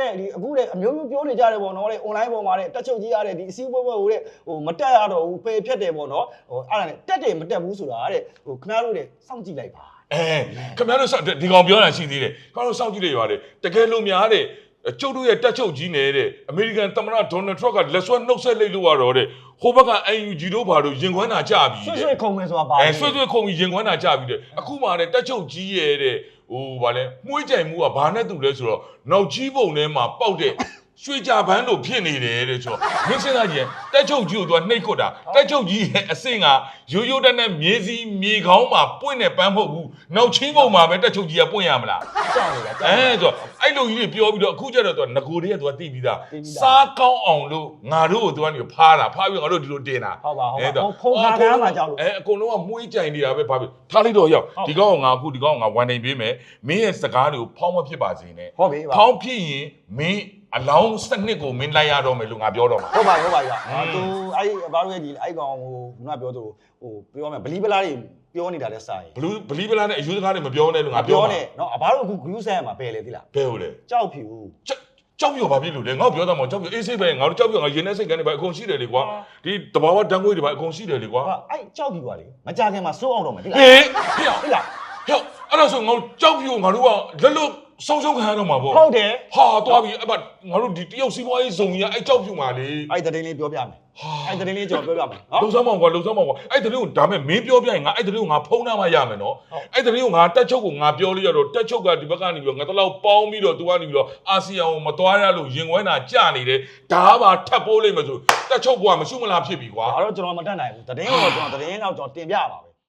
တဲ့ဒီအခုတဲ့အမျိုးမျိုးပြောနေကြတယ်ပေါ့နော်တဲ့ online ပေါ်မှာတဲ့တက်ချုပ်ကြီးရတဲ့ဒီအစည်းအဝေးပွဲကိုတဲ့ဟိုမတက်ရတော့ဘူးပယ်ဖြတ်တယ်ပေါ့နော်ဟိုအဲ့ဒါနဲ့တက်တယ်မတက်ဘူးဆိုတာတဲ့ဟိုခင်ဗျားတို့တဲ့စောင့်ကြည့်လိုက်ပါအဲခင်ဗျားတို့စောင့်ဒီကောင်ပြောတာရှိသေးတယ်ခင်ဗျားတို့စောင့်ကြည့်လိုက်ပါတယ်တကယ်လို့များတဲ့ကျုပ်တို့ရဲ့တက်ချုပ်ကြီးနဲ့တဲ့အမေရိကန်သမ္မတဒေါ်နယ်ထရန့်ကလက်ဆွဲနှုတ်ဆက်လိုက်လို့ရတော့တဲ့ဟိုဘက်က UNG တို့ဘာလို့ရင်ခွမ်းတာကြပြီဆွတဲ့ဆွခုံမယ်ဆိုတာပါအဲဆွေးဆွေးခုံပြီးရင်ခွမ်းတာကြပြီတဲ့အခုမှတဲ့တက်ချုပ်ကြီးရဲ့တဲ့ ဟိုဗာလဲမှုေးကြိုင်မှုကဘာနဲ့တူလဲဆိုတော့နောက်ကြီးပုံထဲမှာပေါက်တဲ့ရွှေကြပန်းတို့ဖြစ်နေတယ်တဲ့ဆိုတော့မင်းစဉ်းစားကြည့်ရင်တက်ချုပ်ကြီးကိုသူကနှိတ်ခွတ်တာတက်ချုပ်ကြီးရဲ့အဆင့်ကရိုးရိုးတက်နဲ့မြေစီမြေကောင်းမှာပွင့်တဲ့ပန်းမဟုတ်ဘူး နောက်ချင်းပုံမှာပဲတက်ချုပ်ကြီးကပွင့်ရမလားကြောက်နေတာကြောက်အဲနေတာဆိုတော့အဲ့လိုကြီးတွေပြောပြီးတော့အခုကျတော့သူကငကိုတွေကသူကတိပြီးသားသိပြီးသားစားကောင်းအောင်လို့ငါတို့ကိုသူကနေဖားတာဖားပြီးငါတို့ဒီလိုတင်တာဟုတ်ပါဟုတ်ပါအဲ့တော့ဖုံခါကားမှာကြောက်လို့အဲအကုန်လုံးကမှုေးကြိုင်နေတာပဲဘာဖြစ်ထားလိုက်တော့ရောက်ဟုတ်ဒီကောင်ကငါအခုဒီကောင်ကငါဝန်နိုင်ပေးမယ်မင်းရဲ့စကားတွေကိုဖောင်းမဖြစ်ပါစေနဲ့ဟုတ်ပြီပါဖောင်းဖြစ်ရင်မင်း အလောင်းစနစ်ကိုမင်းလိုက်ရတော့မယ်လို့ငါပြောတော့မှာဟုတ်ပါဟုတ်ပါရဟွန်းသူအဲ့ဘာလို့လဲဒီအဲ့ကောင်ဟိုခုနပြောသူဟိုပြောမယ်ဗလီပလားတွေပြောနေတာတဲ့စာရင်ဘလူးဘလီဗလာနဲ့အယူစကားတွေမပြောနဲ့လို့ငါပြောပြောမှာနေနော်အဘာတို့အခု group ဆက်မှာပယ်လေသီလားဘယ်ဟုတ်လဲကြောက်ဖြူကြောက်ကြောက်ပြောဘာဖြစ်လို့လဲငါ့ကိုပြောတော့မှာကြောက်ပြောအေးစိတ်ပဲငါတို့ကြောက်ပြောငါရင်ထဲစိတ်ကနေပဲအကုန်ရှိတယ်လေကွာဒီတဘာဝတန်းခွေးတွေပဲအကုန်ရှိတယ်လေကွာဟာအဲ့ကြောက်ဖြူပါလေမကြခင်မှာစိုးအောင်တော့မယ်သီလားဟေးဟေ့သီလားဟဲ့အဲ့ဒါ ဆိုငါတို့ကြောက်ပြိုငါတို့ကလက်လွတ်ဆုံးရှုံးခံရတော့မှာပေါ့ဟုတ်တယ်ဟာသွားပြီအဲ့မငါတို့ဒီတရုတ်စီးပွားရေးဇုံကြီးကအဲ့ကြောက်ပြိုမှာလေအဲ့တဲ့တင်းလေးပြောပြမယ်ဟာအဲ့တဲ့တင်းလေးကျွန်တော်ပြောပြမယ်နော်လုံစမ်းမောင်ကွာလုံစမ်းမောင်ကွာအဲ့တရင်ကိုဒါမဲ့မင်းပြောပြရင်ငါအဲ့တရင်ကိုငါဖုံးနှမ်းမှရမယ်နော်ဟုတ်အဲ့တရင်ကိုငါတက်ချုပ်ကိုငါပြောလို့ရတော့တက်ချုပ်ကဒီဘက်ကနေပြီးတော့ငါတလောက်ပေါင်းပြီးတော့သူကနေပြီးတော့အာဆီယံကိုမသွားရလို့ရင်ခွဲတာကြနေတယ်ဒါပါထပ်ပိုးလိုက်မယ်ဆိုတက်ချုပ်ကမရှိမလားဖြစ်ပြီကွာဒါတော့ကျွန်တော်မတတ်နိုင်ဘူးသတင်းကိုတော့ကျွန်တော်သတင်းတော့ကျွန်တော်တင်ပြပါပဲ